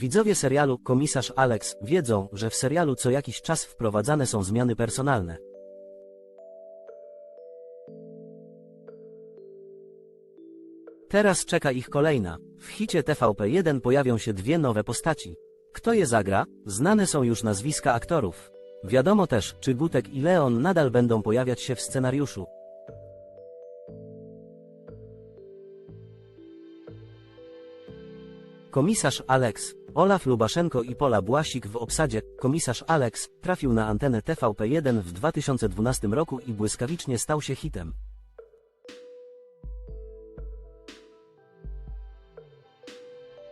Widzowie serialu Komisarz Alex wiedzą, że w serialu co jakiś czas wprowadzane są zmiany personalne. Teraz czeka ich kolejna. W hicie TVP1 pojawią się dwie nowe postaci. Kto je zagra? Znane są już nazwiska aktorów. Wiadomo też, czy Gutek i Leon nadal będą pojawiać się w scenariuszu. Komisarz Alex, Olaf Lubaszenko i Pola Błasik w obsadzie Komisarz Alex trafił na antenę TVP1 w 2012 roku i błyskawicznie stał się hitem.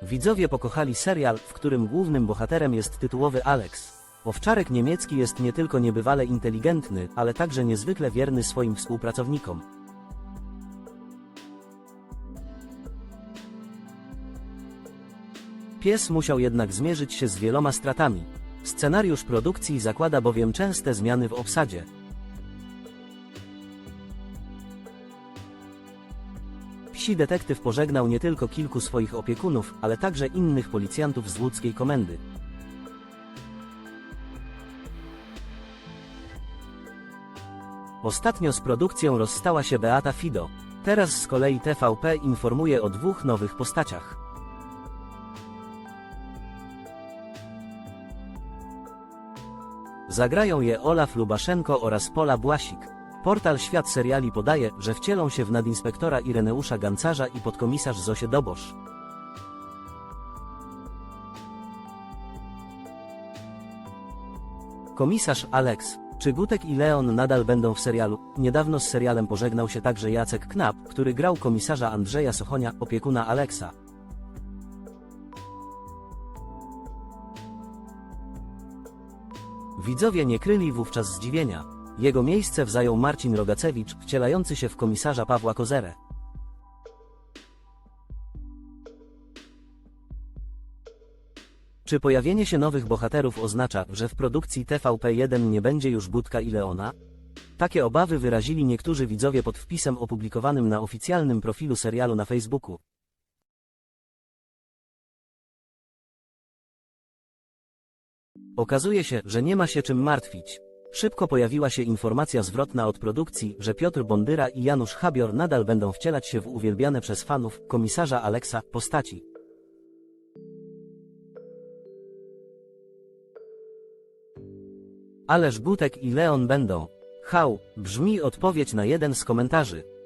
Widzowie pokochali serial, w którym głównym bohaterem jest tytułowy Alex. Owczarek niemiecki jest nie tylko niebywale inteligentny, ale także niezwykle wierny swoim współpracownikom. Pies musiał jednak zmierzyć się z wieloma stratami. Scenariusz produkcji zakłada bowiem częste zmiany w obsadzie. Psi detektyw pożegnał nie tylko kilku swoich opiekunów, ale także innych policjantów z łódzkiej komendy. Ostatnio z produkcją rozstała się Beata Fido. Teraz z kolei TVP informuje o dwóch nowych postaciach. Zagrają je Olaf Lubaszenko oraz Pola Błasik. Portal Świat Seriali podaje, że wcielą się w nadinspektora Ireneusza Gancarza i podkomisarz Zosię Dobosz. Komisarz Alex. Czy Gutek i Leon nadal będą w serialu? Niedawno z serialem pożegnał się także Jacek Knap, który grał komisarza Andrzeja Sochonia, opiekuna Aleksa. Widzowie nie kryli wówczas zdziwienia. Jego miejsce zajął Marcin Rogacewicz, wcielający się w komisarza Pawła Kozerę. Czy pojawienie się nowych bohaterów oznacza, że w produkcji TVP1 nie będzie już Budka i Leona? Takie obawy wyrazili niektórzy widzowie pod wpisem opublikowanym na oficjalnym profilu serialu na Facebooku. Okazuje się, że nie ma się czym martwić. Szybko pojawiła się informacja zwrotna od produkcji, że Piotr Bondyra i Janusz Habior nadal będą wcielać się w uwielbiane przez fanów komisarza Aleksa postaci. Ależ Gutek i Leon będą. Hał, brzmi odpowiedź na jeden z komentarzy.